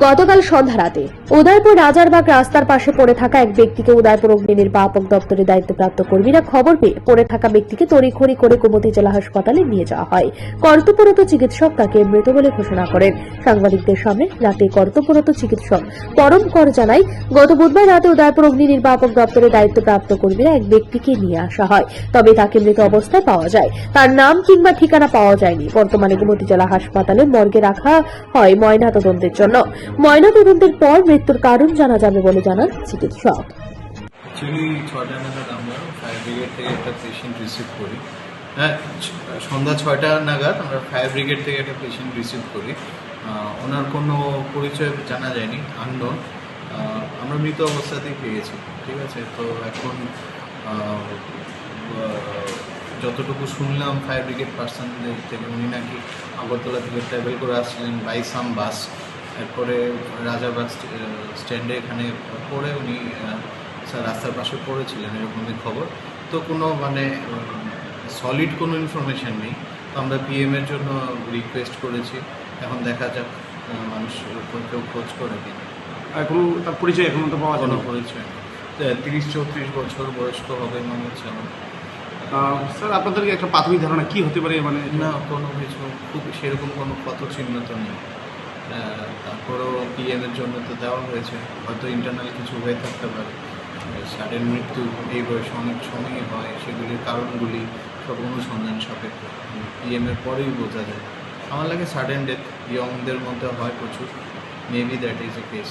গতকাল সন্ধ্যা রাতে উদয়পুর রাজারবাগ রাস্তার পাশে পড়ে থাকা এক ব্যক্তিকে উদয়পুর অগ্নি নির্বাপক দপ্তরের দায়িত্বপ্রাপ্ত কর্মীরা খবর পেয়ে পড়ে থাকা ব্যক্তিকে তড়িঘড়ি করে গোমতী জেলা হাসপাতালে নিয়ে যাওয়া হয়। কর্তব্যরত চিকিৎসক তাকে মৃত বলে ঘোষণা করেন। সাংবাদিকদের সামনে রাতে কর্তব্যরত চিকিৎসক পরম কর জানায়, গত বুধবার রাতে উদয়পুর অগ্নি নির্বাপক দপ্তরের দায়িত্বপ্রাপ্ত কর্মীরা এক ব্যক্তিকে নিয়ে আসা হয়। তবে তাকে মৃত অবস্থায় পাওয়া যায়। তার নাম কিংবা ঠিকানা পাওয়া যায়নি। বর্তমানে গোমতী জেলা হাসপাতালে মর্গে রাখা হয় ময়না তদন্তের জন্য ময়না তদন্তের পর মৃত্যুর কারণ জানা যাবে বলে জানান চিকিৎসক। নাগাদ আমরা ফায়ার ব্রিগেড থেকে একটা পেশেন্ট রিসিভ করি। হ্যাঁ সন্ধ্যা ছয়টা নাগাদ আমরা ফায়ার ব্রিগেড থেকে একটা পেশেন্ট রিসিভ করি। ওনার কোনো পরিচয় জানা যায়নি আননোন আমরা মৃত অবস্থাতেই পেয়েছি, ঠিক আছে? তো এখন যতটুকু শুনলাম ফায়ার ব্রিগেড পার্সনদের থেকে, উনি নাকি আগরতলা থেকে ট্রাভেল করে আসছিলেন বাই সাম বাস। এরপরে রাজাবাগ স্ট্যান্ডে এখানে পড়ে উনি স্যার রাস্তার পাশে পড়েছিলেন এরকমই খবর। তো কোনো মানে সলিড কোনো ইনফরমেশন নেই। তো আমরা পিএম এর জন্য রিকোয়েস্ট করেছি। এখন দেখা যাক মানুষ কেউ খোঁজ করে কি আর কোনো তার পরিচয় এখনও তো পাওয়া যাবে পরিচয় তিরিশ চৌত্রিশ বছর বয়স্ক হবে মনে হচ্ছে আমার। স্যার আপনাদেরকে একটা প্রাথমিক ধারণা কি হতে পারে? মানে না কোনো কিছু খুব সেরকম কোনো চিহ্ন তো নেই। তারপরেও পিএমের জন্য তো দেওয়া হয়েছে। হয়তো ইন্টারনাল কিছু হয়ে থাকতে পারে। সাডেন মৃত্যু এই বয়সে অনেক সময়ই হয়, সেগুলির কারণগুলি সব অনুসন্ধান সাপেক্ষ। পিএমের পরেই বোঝা যায়। আমার লাগে সাডেন ডেথ ইয়ংদের মধ্যে হয় প্রচুর। Maybe that is a case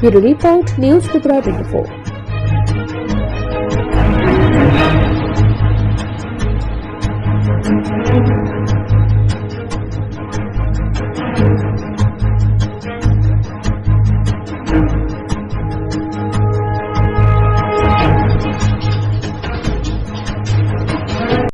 Bureau report news Tripura twenty